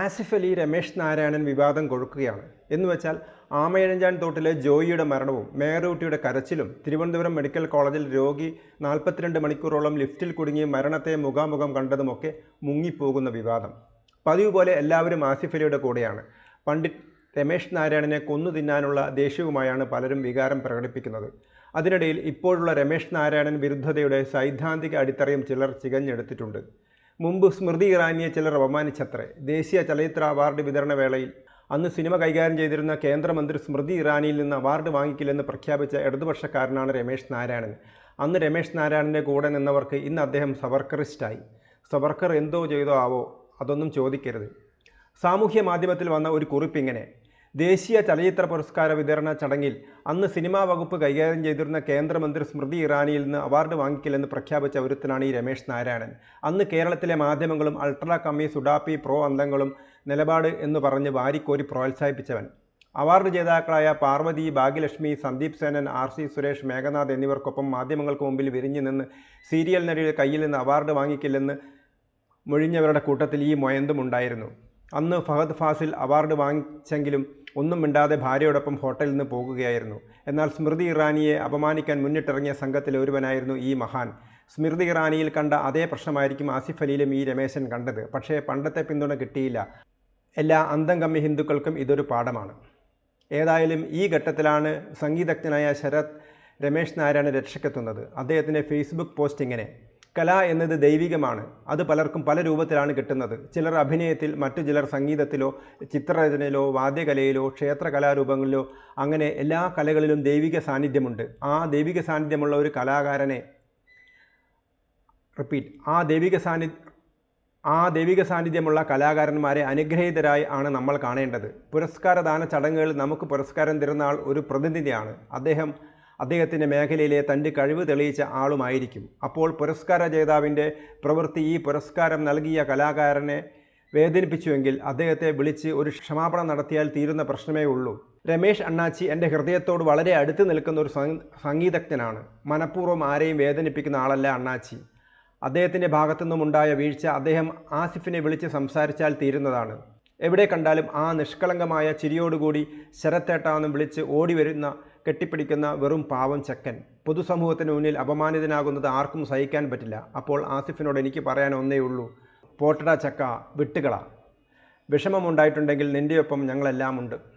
ആസിഫ് അലി രമേശ് നാരായണൻ വിവാദം കൊഴുക്കുകയാണ്. എന്നുവെച്ചാൽ ആമയഴഞ്ചാൻ തോട്ടിലെ ജോയിയുടെ മരണവും മേയറൂട്ടിയുടെ കരച്ചിലും തിരുവനന്തപുരം മെഡിക്കൽ കോളേജിൽ രോഗി നാൽപ്പത്തിരണ്ട് മണിക്കൂറോളം ലിഫ്റ്റിൽ കുടുങ്ങി മരണത്തെ മുഖാമുഖം കണ്ടതുമൊക്കെ മുങ്ങിപ്പോകുന്ന വിവാദം. പതിവ് പോലെ എല്ലാവരും ആസിഫ് അലിയുടെ കൂടെയാണ്. പണ്ഡിറ്റ് രമേശ് നാരായണനെ കൊന്നു തിന്നാനുള്ള ദേഷ്യവുമായാണ് പലരും വികാരം പ്രകടിപ്പിക്കുന്നത്. അതിനിടയിൽ ഇപ്പോഴുള്ള രമേശ് നാരായണൻ വിരുദ്ധതയുടെ സൈദ്ധാന്തിക അടിത്തറയും ചിലർ ചികഞ്ഞെടുത്തിട്ടുണ്ട്. മുമ്പ് സ്മൃതി ഇറാനിയെ ചിലർ അപമാനിച്ചത്രേ. ദേശീയ ചലച്ചിത്ര അവാർഡ് വിതരണ വേളയിൽ അന്ന് സിനിമ കൈകാര്യം ചെയ്തിരുന്ന കേന്ദ്രമന്ത്രി സ്മൃതി ഇറാനിയിൽ നിന്ന് അവാർഡ് വാങ്ങിക്കില്ലെന്ന് പ്രഖ്യാപിച്ച ഇടതുപക്ഷക്കാരനാണ് രമേശ് നാരായണൻ. അന്ന് രമേശ് നാരായണന്റെ കൂടെ നിന്നവർക്ക് ഇന്ന് അദ്ദേഹം സവർക്കറിസ്റ്റായി. സവർക്കർ എന്തോ ചെയ്തോ ആവോ അതൊന്നും ചോദിക്കരുത്. സാമൂഹ്യ മാധ്യമത്തിൽ വന്ന ഒരു കുറിപ്പ് ഇങ്ങനെ. ദേശീയ ചലച്ചിത്ര പുരസ്കാര വിതരണ ചടങ്ങിൽ അന്ന് സിനിമാ വകുപ്പ് കൈകാര്യം ചെയ്തിരുന്ന കേന്ദ്രമന്ത്രി സ്മൃതി ഇറാനിയിൽ നിന്ന് അവാർഡ് വാങ്ങിക്കില്ലെന്ന് പ്രഖ്യാപിച്ച ഒരുത്തനാണ് ഈ രമേശ് നാരായണൻ. അന്ന് കേരളത്തിലെ മാധ്യമങ്ങളും അൾട്രാ കമ്മി സുഡാപ്പി പ്രോ അന്തങ്ങളും നിലപാട് എന്ന് പറഞ്ഞ് വാരിക്കോരി പ്രോത്സാഹിപ്പിച്ചവൻ. അവാർഡ് ജേതാക്കളായ പാർവതി ഭാഗ്യലക്ഷ്മി സന്ദീപ് സേനൻ ആർ സി സുരേഷ് മേഘനാഥ് എന്നിവർക്കൊപ്പം മാധ്യമങ്ങൾക്ക് മുമ്പിൽ വിരിഞ്ഞു നിന്ന് സീരിയൽ നടിയുടെ കയ്യിൽ നിന്ന് അവാർഡ് വാങ്ങിക്കില്ലെന്ന് മൊഴിഞ്ഞവരുടെ കൂട്ടത്തിൽ ഈ മൊയന്തും ഉണ്ടായിരുന്നു. അന്ന് ഫഹദ് ഫാസിൽ അവാർഡ് വാങ്ങിച്ചെങ്കിലും ഒന്നും മിണ്ടാതെ ഭാര്യയോടൊപ്പം ഹോട്ടലിൽ നിന്ന് പോകുകയായിരുന്നു. എന്നാൽ സ്മൃതി ഇറാനിയെ അപമാനിക്കാൻ മുന്നിട്ടിറങ്ങിയ സംഘത്തിലെ ഒരുവനായിരുന്നു ഈ മഹാൻ. സ്മൃതി ഇറാനിയിൽ കണ്ട അതേ പ്രശ്നമായിരിക്കും ആസിഫ് അലിയിലും ഈ രമേശൻ കണ്ടത്. പക്ഷേ പണ്ടത്തെ പിന്തുണ കിട്ടിയില്ല. എല്ലാ അന്തം കമ്മി ഹിന്ദുക്കൾക്കും ഇതൊരു പാഠമാണ്. ഏതായാലും ഈ ഘട്ടത്തിലാണ് സംഗീതജ്ഞനായ ശരത് രമേശ് നാരായണ രക്ഷയ്ക്കെത്തുന്നത്. അദ്ദേഹത്തിന്റെ ഫേസ്ബുക്ക് പോസ്റ്റ് ഇങ്ങനെ. കല എന്നത് ദൈവികമാണ്. അത് പലർക്കും പല രൂപത്തിലാണ് കിട്ടുന്നത്. ചിലർ അഭിനയത്തിൽ മറ്റു ചിലർ സംഗീതത്തിലോ ചിത്രരചനയിലോ വാദ്യകലയിലോ ക്ഷേത്ര കലാരൂപങ്ങളിലോ അങ്ങനെ എല്ലാ കലകളിലും ദൈവിക സാന്നിധ്യമുണ്ട്. ആ ദൈവിക സാന്നിധ്യമുള്ള ഒരു കലാകാരനെ റിപ്പീറ്റ് ആ ദൈവിക സാന്നിധ്യ ആ ദൈവിക സാന്നിധ്യമുള്ള കലാകാരന്മാരെ അനുഗ്രഹീതരായി ആണ് നമ്മൾ കാണേണ്ടത്. പുരസ്കാരദാന ചടങ്ങുകളിൽ നമുക്ക് പുരസ്കാരം തരുന്ന ആൾ ഒരു പ്രതിനിധിയാണ്. അദ്ദേഹം അദ്ദേഹത്തിന്റെ മേഖലയിലെ തന്റെ കഴിവ് തെളിയിച്ച ആളുമായിരിക്കും. അപ്പോൾ പുരസ്കാര ജേതാവിന്റെ പ്രവൃത്തി ഈ പുരസ്കാരം നൽകിയ കലാകാരനെ വേദനിപ്പിച്ചുവെങ്കിൽ അദ്ദേഹത്തെ വിളിച്ച് ഒരു ക്ഷമാപണം നടത്തിയാൽ തീരുന്ന പ്രശ്നമേ ഉള്ളൂ. രമേശ് അണ്ണാച്ചി എന്റെ ഹൃദയത്തോട് വളരെ അടുത്ത് നിൽക്കുന്ന ഒരു സംഗീതജ്ഞനാണ്. മനഃപൂർവം ആരെയും വേദനിപ്പിക്കുന്ന ആളല്ല അണ്ണാച്ചി. അദ്ദേഹത്തിന്റെ ഭാഗത്തുനിന്നുമുണ്ടായ വീഴ്ച അദ്ദേഹം ആസിഫിനെ വിളിച്ച് സംസാരിച്ചാൽ തീരുന്നതാണ്. എവിടെ കണ്ടാലും ആ നിഷ്കളങ്കമായ ചിരിയോടുകൂടി ശരത്തേട്ടാന്നും വിളിച്ച് ഓടി വരുന്ന കെട്ടിപ്പിടിക്കുന്ന വെറും പാവം ചക്കൻ. പൊതുസമൂഹത്തിന് മുന്നിൽ അപമാനിതനാകുന്നത് ആർക്കും സഹിക്കാൻ പറ്റില്ല. അപ്പോൾ ആസിഫിനോട് എനിക്ക് പറയാൻ ഒന്നേ ഉള്ളൂ. പോട്ടട ചക്ക വിട്ടുകള. വിഷമമുണ്ടായിട്ടുണ്ടെങ്കിൽ നിന്റെയൊപ്പം ഞങ്ങളെല്ലാം ഉണ്ട്